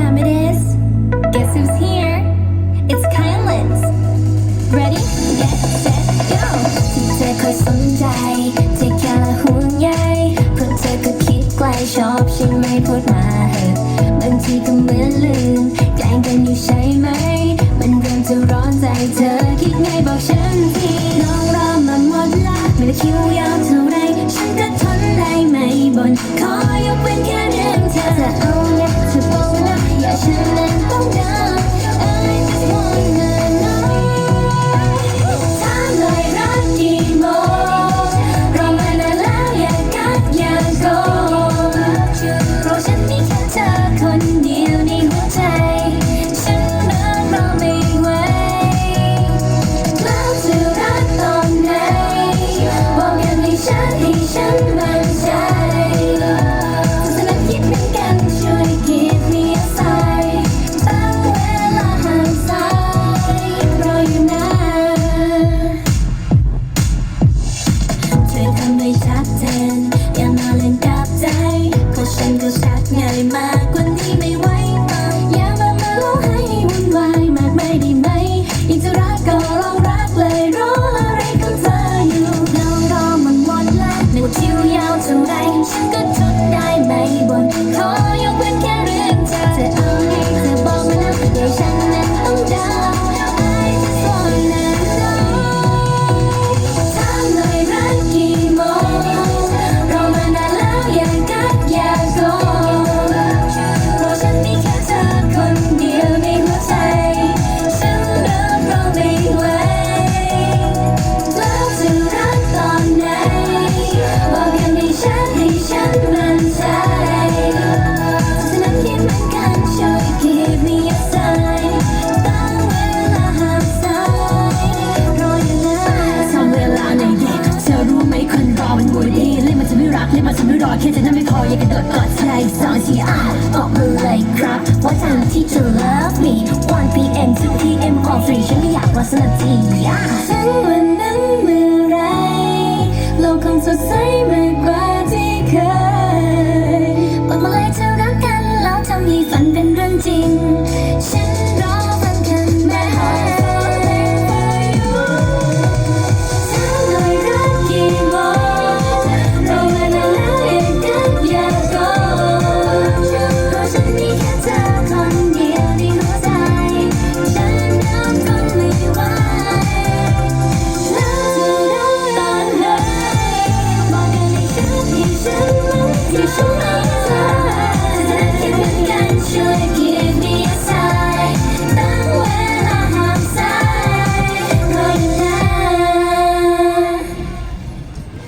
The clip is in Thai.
Thank you. เธอคยสนใจที่แค่ห่วงยเพื่อเธอก็คิดไกลชอบใช่ไหมพูดมาเหอะบางทีก็เหมือนลืมแกลกันอยู่ใช่ไหม มันเริ่มจะร้อนใจเธอคิดไงบอกฉันทีน้องรอมาหมดละไม่ไคิว รีบมาฉันไม่รอแค่จะนั่งไม่คออยากกระโดดกอดใจสองทีอะออกมาเลยครับว่าทางที่จะ love me 1 p.m. 2 p.m. all free ฉันไม่อยากวาสนาทีอะถึงวันนั้นเมื่อไรโลกคงสดใสมากกว่า